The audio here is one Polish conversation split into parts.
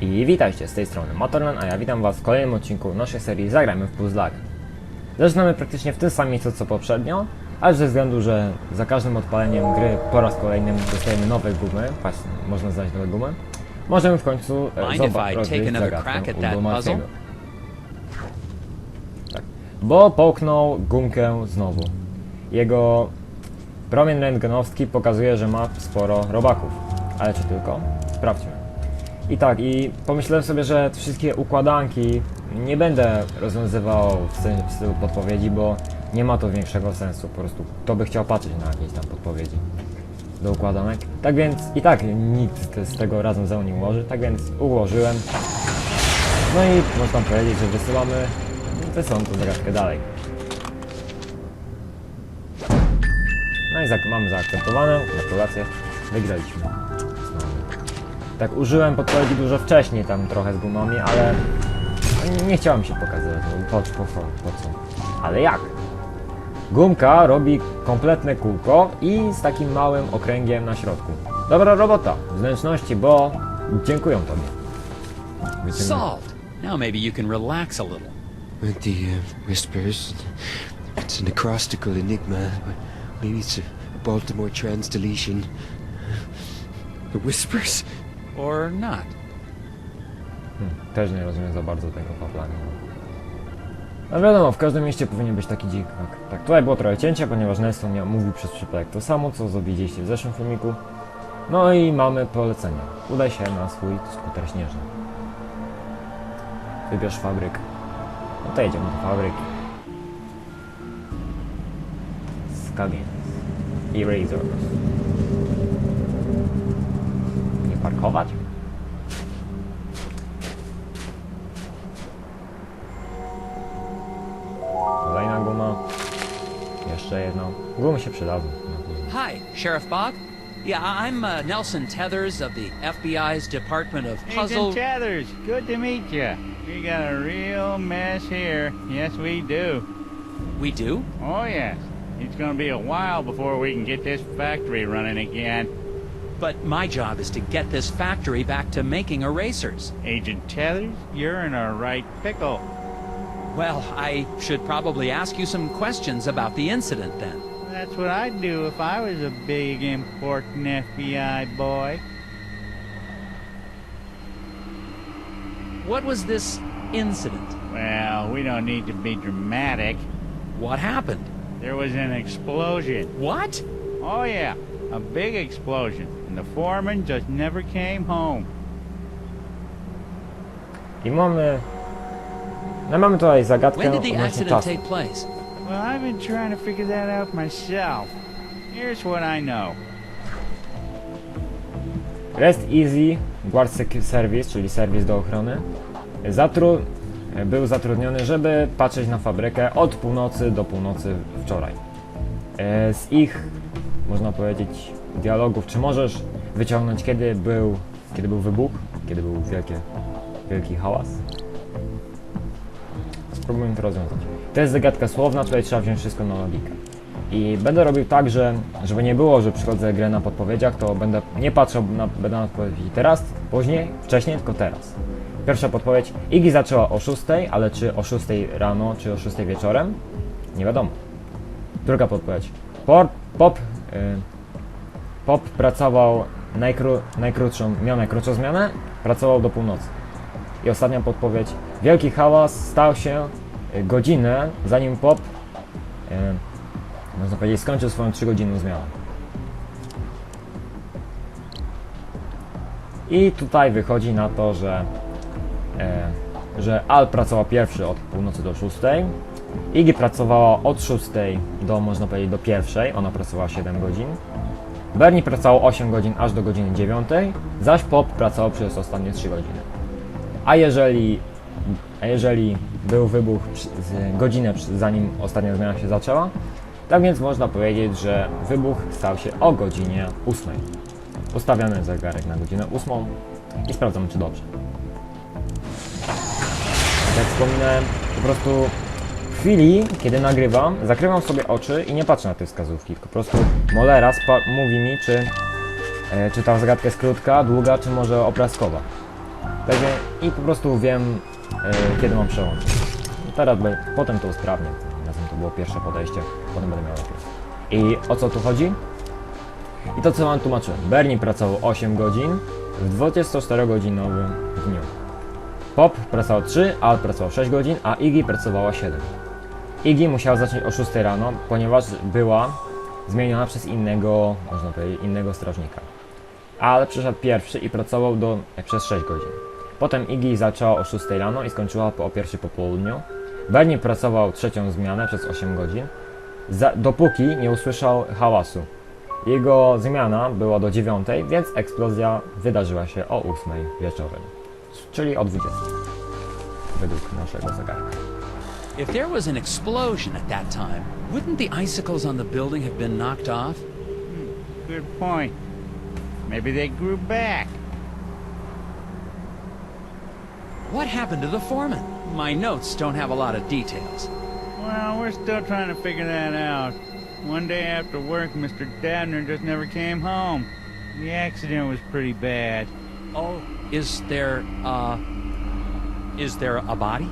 I witajcie, z tej strony Motorman, a ja witam was w kolejnym odcinku naszej serii Zagrajmy w Puzzlach. Zaczynamy praktycznie w tym samym miejscu co poprzednio, ale ze względu, że za każdym odpaleniem gry po raz kolejny dostajemy nowe gumy, patrz, można znaleźć nowe gumy, możemy w końcu e, Mind if zoba- I rozwiązać take another zagadkę crack at u that Dolmaciego. puzzle? Tak, bo połknął gumkę znowu. Jego promień rentgenowski pokazuje, że ma sporo robaków, ale czy tylko? Sprawdźmy. I tak, i pomyślałem sobie, że te wszystkie układanki nie będę rozwiązywał w sensie w stylu podpowiedzi, bo nie ma to większego sensu. Po prostu kto by chciał patrzeć na jakieś tam podpowiedzi do układanek. Tak więc i tak nikt z tego razem ze mną nie ułoży, tak więc ułożyłem. No i można powiedzieć, że wysyłamy wysyłam tą zagadkę dalej. No i mamy zaakceptowane, gratulacje, wygraliśmy. Tak, użyłem podpowiedzi dużo wcześniej, tam trochę z gumami, ale nie, nie chciałem się pokazywać, no po, po, po, po co. Ale jak? Gumka robi kompletne kółko i z takim małym okręgiem na środku. Dobra robota, zręczności, bo dziękuję tobie. Wyciągnę- Salt! Now maybe you can relax a little. With the uh, whispers, it's an acrostical enigma. but Maybe it's a Baltimore trans deletion. The whispers? Or not. Hmm, też nie rozumiem za bardzo tego faplania. No wiadomo, w każdym mieście powinien być taki dzik. Tak, tak, tutaj było trochę cięcia, ponieważ Nelson miał, mówił przez przypadek to samo, co widzieliście w zeszłym filmiku. No i mamy polecenie. Udaj się na swój skuter śnieżny. Wybierz fabryk. No to jedziemy do fabryki. Skagins. Erasers. Nie parkować? Kolejna guma. Jeszcze jedna. Gumy się przydadzą. Hi, Sheriff Bog. Yeah, I- I'm uh, Nelson Tethers of the FBI's Department of Puzzle. Agent Tethers, good to meet you. We got a real mess here. Yes, we do. We do? Oh, yes. It's gonna be a while before we can get this factory running again. But my job is to get this factory back to making erasers. Agent Tethers, you're in a right pickle. Well, I should probably ask you some questions about the incident then. That's what I'd do if I was a big, important FBI boy. What was this incident? Well, we don't need to be dramatic. What happened? There was an explosion. What? Oh, yeah, a big explosion. And the foreman just never came home. I mamy... No mamy tutaj zagadkę When did the odnośnie accident czasu. take place? Well, I've been trying to figure that out myself. Here's what I know. Rest Easy Guard Service, czyli serwis do ochrony, zatru... był zatrudniony, żeby patrzeć na fabrykę od północy do północy wczoraj. E, Z ich, można powiedzieć, dialogów, czy możesz wyciągnąć, kiedy był, kiedy był wybuch, kiedy był wielkie, wielki hałas? Spróbujmy to rozwiązać. To jest zagadka słowna, tutaj trzeba wziąć wszystko na logikę. I będę robił tak, że żeby nie było, że przychodzę grę na podpowiedziach, to będę nie patrzył na, będę na odpowiedzi teraz, później, wcześniej, tylko teraz. Pierwsza podpowiedź. Iggy zaczęła o 6, ale czy o 6 rano, czy o 6 wieczorem? Nie wiadomo. Druga podpowiedź. Pop, pop, pop pracował najkró, najkrótszą, miał najkrótszą zmianę, pracował do północy. I ostatnia podpowiedź. Wielki hałas stał się y, godzinę zanim Pop, y, można powiedzieć, skończył swoją 3-godzinną zmianę. I tutaj wychodzi na to, że, że Al pracował pierwszy od północy do 6. Iggy pracowała od 6 do, można powiedzieć, do pierwszej. Ona pracowała 7 godzin. Bernie pracował 8 godzin aż do godziny 9, zaś Pop pracował przez ostatnie 3 godziny. A jeżeli, a jeżeli był wybuch godzinę zanim ostatnia zmiana się zaczęła, tak więc można powiedzieć, że wybuch stał się o godzinie 8. Ustawiamy zegarek na godzinę 8 i sprawdzamy czy dobrze. Jak wspominałem, po prostu chwili, kiedy nagrywam, zakrywam sobie oczy i nie patrzę na te wskazówki, tylko po prostu Molera mówi mi, czy, e, czy ta zagadka jest krótka, długa, czy może obrazkowa. Także i po prostu wiem, e, kiedy mam przełączyć. Teraz, be- potem to usprawnię. Razem to było pierwsze podejście, potem będę miał lepiej. I o co tu chodzi? I to co wam tłumaczyłem. Bernie pracował 8 godzin w 24-godzinowym dniu. Pop pracował 3, Al pracował 6 godzin, a Iggy pracowała 7. Iggy musiała zacząć o 6 rano, ponieważ była zmieniona przez innego, można powiedzieć, innego strażnika. Ale przyszedł pierwszy i pracował do, przez 6 godzin. Potem Iggy zaczęła o 6 rano i skończyła po, o 1 po południu. Bernie pracował trzecią zmianę przez 8 godzin, za, dopóki nie usłyszał hałasu. Jego zmiana była do 9, więc eksplozja wydarzyła się o 8 wieczorem, czyli o 20. Według naszego zegarka. If there was an explosion at that time, wouldn't the icicles on the building have been knocked off? Good point. Maybe they grew back. What happened to the foreman? My notes don't have a lot of details. Well, we're still trying to figure that out. One day after work, Mr. Dabner just never came home. The accident was pretty bad. Oh, is there, uh, is there a body?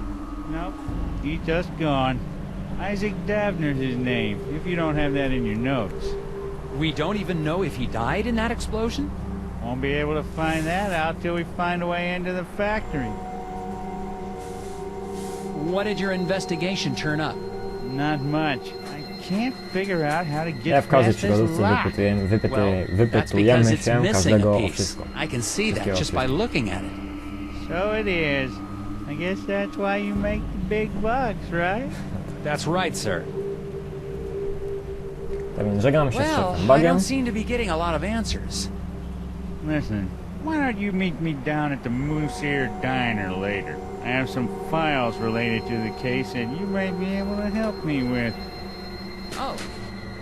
Nope, he's just gone. Isaac Davner's his name, if you don't have that in your notes. We don't even know if he died in that explosion? Won't be able to find that out till we find a way into the factory. What did your investigation turn up? Not much. I can't figure out how to Ja get w każdej past this przygodówce lock. wypytujemy, wypyty, Well, that's wypytujemy because it's się missing każdego a o piece. wszystko. I can see that Wszystkiego just by looking at it. So it is. I guess that's why you make the big bucks, right? That's right, sir. Tak więc żegnam się z Well, szefem I Bagiem. don't seem to be getting a lot of answers. Listen, why don't you meet me down at the Moose Ear Diner later? I have some files related to the case that you may be able to help me with. Oh,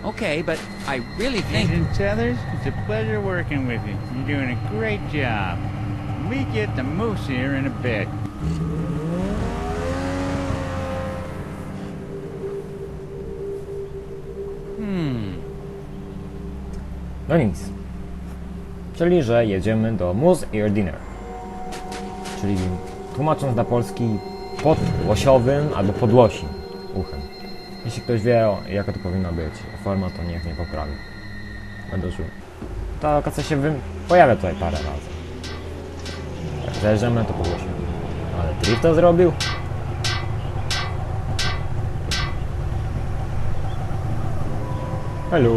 okay, but I really think. Agent Tethers, it's a pleasure working with you. You're doing a great job. You at the Moose Ear in a bit. Hmm. No nic. Czyli, że jedziemy do Moose Ear Dinner. Czyli tłumacząc na polski pod łosiowym albo pod łosim uchem. Jeśli ktoś wie, jaka to powinna być forma, to niech mnie poprawi. Będę żył. Ta lokacja się wy... pojawia tutaj parę razy. Jak zajeżdżamy, to pod łosiem. Ale Drift to zrobił? Hello.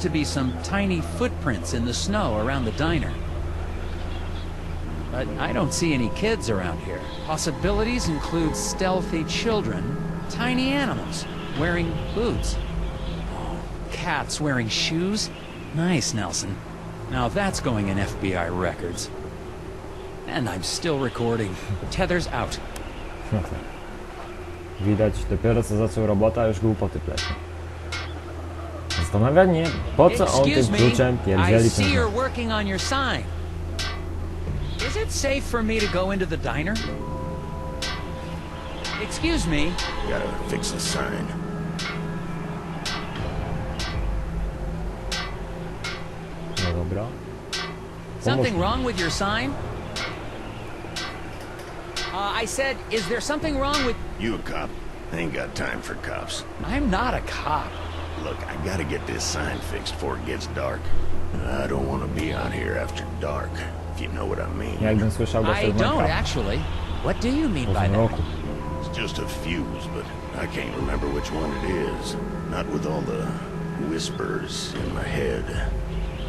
To be some tiny footprints in the snow around the diner. But I don't see any kids around here. Possibilities include stealthy children, tiny animals wearing boots. Oh, cats wearing shoes? Nice, Nelson. Now that's going in FBI records. And I'm still recording. Tether's out. Widać, dopiero co robota, już głupoty. Zastanawia mnie, po co on tym Excuse me, kluczem I pierdzieli see ten you're working on your sign. Is it safe for me to go into the diner? Excuse me, Gotta fix the sign. No dobra. something wrong with your sign? Uh, I said, is there something wrong with... You a cop? I ain't got time for cops. I'm not a cop. Look, I gotta get this sign fixed before it gets dark. I don't want to be out here after dark, if you know what I mean. Jakbym słyszał go I don't, Minecraft. actually. What do you mean by that? It's just a fuse, but I can't remember which one it is. Not with all the whispers in my head.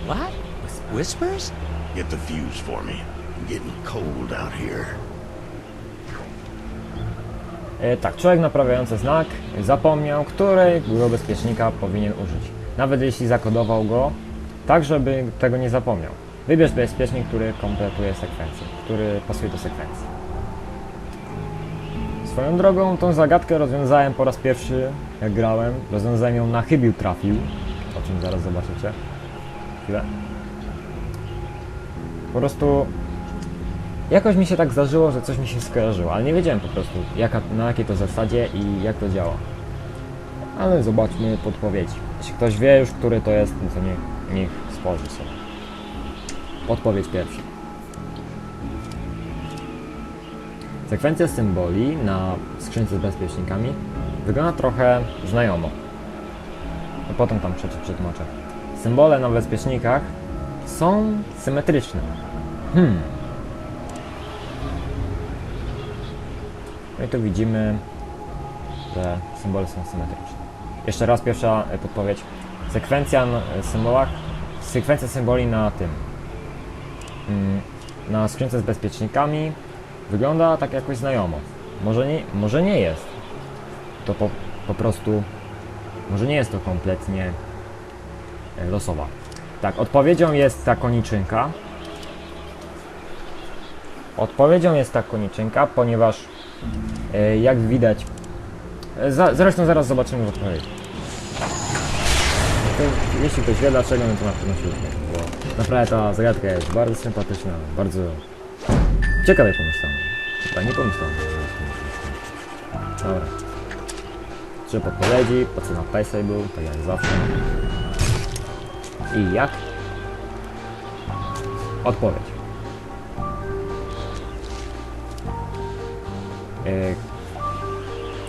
What? Whispers? Get the fuse for me. I'm getting cold out here. E, tak, człowiek naprawiający znak zapomniał, którego bezpiecznika powinien użyć. Nawet jeśli zakodował go, tak żeby tego nie zapomniał. Wybierz bezpiecznik, który kompletuje sekwencję, który pasuje do sekwencji. Swoją drogą tą zagadkę rozwiązałem po raz pierwszy, jak grałem. Rozwiązałem ją na chybił trafił, o czym zaraz zobaczycie. Chwilę. Po prostu jakoś mi się tak zdarzyło, że coś mi się skojarzyło, ale nie wiedziałem po prostu jaka, na jakiej to zasadzie i jak to działa. Ale zobaczmy podpowiedzi. Jeśli ktoś wie już, który to jest, no to niech, niech spojrzy sobie. Podpowiedź pierwsza. Sekwencja symboli na skrzynce z bezpiecznikami wygląda trochę znajomo. No potem tam przetłumaczę. Symbole na bezpiecznikach są symetryczne. Hmm. No i tu widzimy, że symbole są symetryczne. Jeszcze raz pierwsza e, podpowiedź. Sekwencja na e, sekwencja symboli na tym, mm, na skrzynce z bezpiecznikami wygląda tak jakoś znajomo. Może nie, może nie jest. To po, po prostu, może nie jest to kompletnie e, losowa. Tak, odpowiedzią jest ta koniczynka. Odpowiedzią jest ta koniczynka, ponieważ e, jak widać, e, zresztą zaraz zobaczymy w odpowiedzi. Jeśli ktoś wie dlaczego, to na pewno się uśmiechnie, bo naprawdę ta zagadka jest bardzo sympatyczna, bardzo ciekawie pomyślana. Chyba nie pomyślana. Dobra. Trzy podpowiedzi, ocena PaySafe był, tak jak zawsze. I jak? Odpowiedź.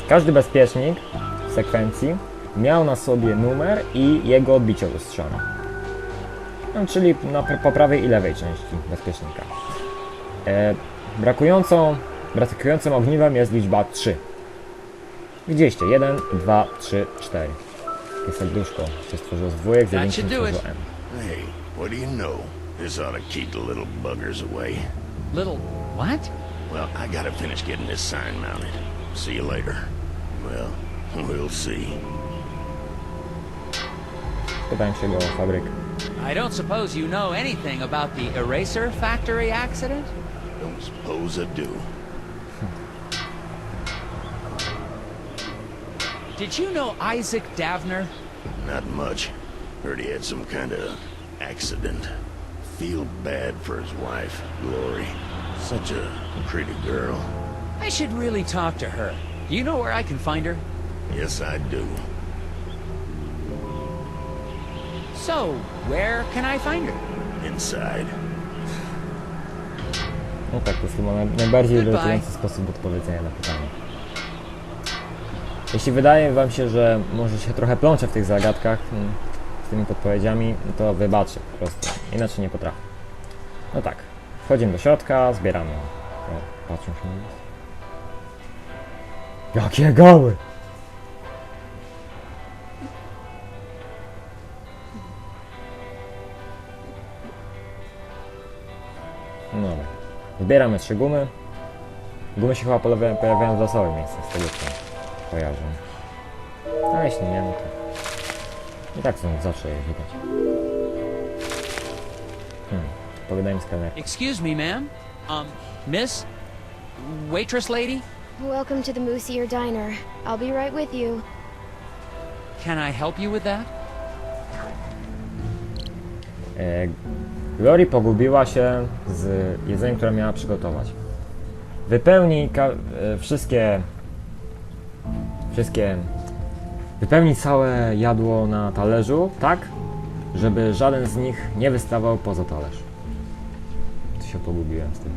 Każdy bezpiecznik w sekwencji miał na sobie numer i jego odbicie lustrzane. No, czyli na, po prawej i lewej części bezpiecznika. E, brakującą, brakującym ogniwem jest liczba 3. Widzieliście, 1, 2, 3, 4. Takie serduszko się stworzyło z dwójek, z jedynki stworzyło M. Hey, what do you know? This ought to keep the little buggers away. Little what? Well, I gotta finish getting this sign mounted. See you later. Well, we'll see. Pytałem się go o fabrykę. I don't suppose you know anything about the eraser factory accident? Don't suppose I do. Did you know Isaac Davner? Not much. Heard he had some kind of accident. Feel bad for his wife, Glory. Such a pretty girl. I should really talk to her. Do you know where I can find her? Yes, I do. So, where can I find her? Inside. No tak, to jest chyba naj, najbardziej irytujący sposób odpowiedzenia na pytanie. Jeśli wydaje wam się, że może się trochę plączę w tych zagadkach mm, z tymi podpowiedziami, no to wybaczcie po prostu. Inaczej nie potrafię. No tak, wchodzimy do środka, zbieramy. O, patrzą się na nas. Jakie gały! No dobra. Zbieramy trzy gumy. Gumy się chyba pojawiają, pojawiają w losowych miejscach, z tego co kojarzę. A jeśli nie, no to... I tak są zawsze je widać. Pogadajmy z kelnerką. Excuse me, ma'am. Um, miss? Waitress lady? Welcome to the Moose Ear Diner. I'll be right with you. Can I help you with that? E, Glory pogubiła się z jedzeniem, które miała przygotować. Wypełnij ka- e, wszystkie. Wszystkie. Wypełnij całe jadło na talerzu, tak, żeby żaden z nich nie wystawał poza talerz. Się pogubiłem z tym.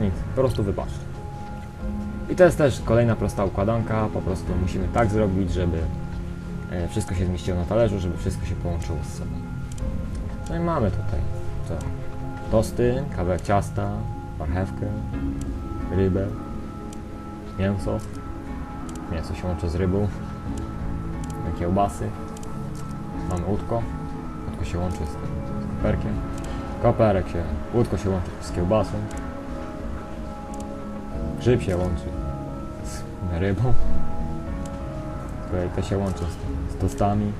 Nic, po prostu wybaczcie. I to jest też kolejna prosta układanka, po prostu musimy tak zrobić, żeby e, wszystko się zmieściło na talerzu, żeby wszystko się połączyło z sobą. No i mamy tutaj co? Tosty, kawałek ciasta, marchewkę, rybę, mięso. Mięso się łączy z rybą, kiełbasy. Mamy łódko. Łódko się łączy z koperkiem. Koperek się, łódko się łączy z kiełbasą. Grzyb się łączy z rybą. Tutaj to się łączy z, z tostami.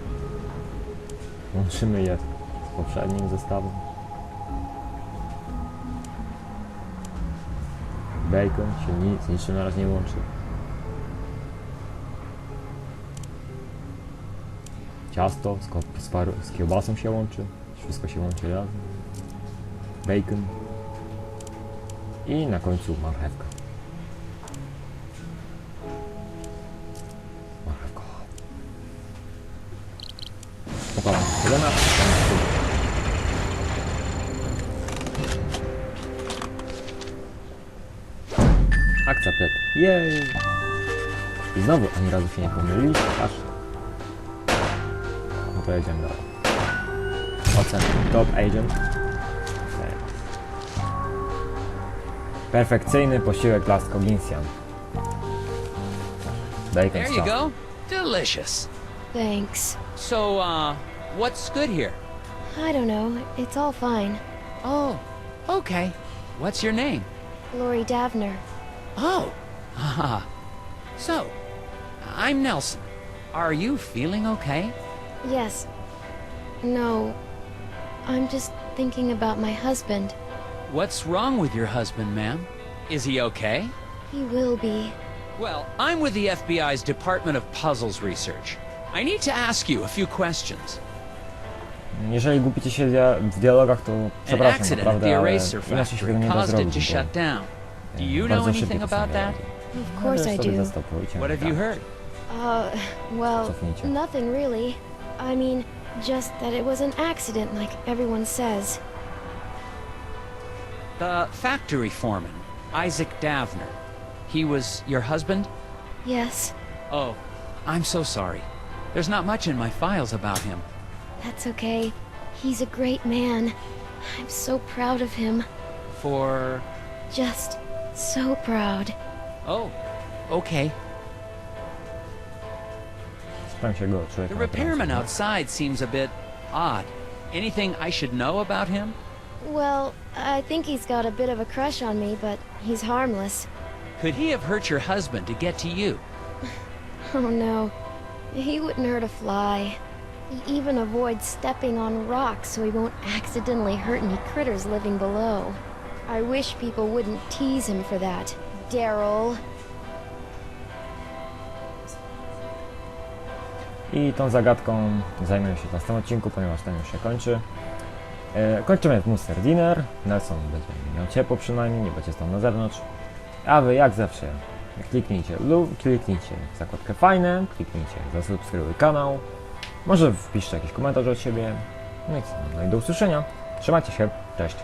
Łączymy je z poprzednim zestawem. bacon się nic, niczym na razie nie łączy. Ciasto z, z, z kiełbasą się łączy. Wszystko się łączy razem. Bacon. I na końcu marchewka. Marchewka. Układam Helena. Akcja. Jej! I znowu ani razu się nie pomyliliście, aż. No to jedziemy dalej. Ocena. Top Agent. Perfekcyjny posiłek dla Skoginsian. Bacon There you ciastem. go. Delicious. Thanks. So, uh, what's good here? I don't know. It's all fine. Oh, okay. What's your name? Lori Davner. Oh, haha. So, I'm Nelson. Are you feeling okay? Yes. No. I'm just thinking about my husband. What's wrong with your husband, ma'am? Is he okay? He will be. Well, I'm with the FBI's Department of Puzzles Research. I need to ask you a few questions. Jeżeli gubicie się dia- w dialogach, to An przepraszam accident naprawdę, the ale eraser inaczej się factory tego nie da zrobić, to bo shut down. Do you bardzo know szybko anything to są about that? dialogi. Of course I do. zastopujcie, What have you heard? Uh, well, nothing really. I mean, just that it was an accident, like everyone says. The factory foreman, Isaac Davner. He was your husband? Yes, Oh, I'm so sorry. There's not much in my files about him. that's okay. He's a great man. I'm so proud of him. For. Just so proud. Oh, okay. Staram się go człowieka The repairman outside seems a bit odd. Anything I should know about him? Well, I think he's got a bit of a crush on me, but he's harmless. Could he have hurt your husband to get to you? Oh no. He wouldn't hurt a fly. He even avoids stepping on rocks so he won't accidentally hurt any critters living below. I wish people wouldn't tease him for that. Daryl. I tą zagadką zajmę się w następnym odcinku, ponieważ ten już się kończy. E, kończymy w Monster Dinner. Nelson będzie miał ciepło przynajmniej, nie będzie stał na zewnątrz. A wy jak zawsze kliknijcie lub kliknijcie w zakładkę fajne, kliknijcie zasubskrybuj kanał. Może wpiszcie jakiś komentarz od siebie. No i co, no i do usłyszenia. Trzymajcie się, cześć.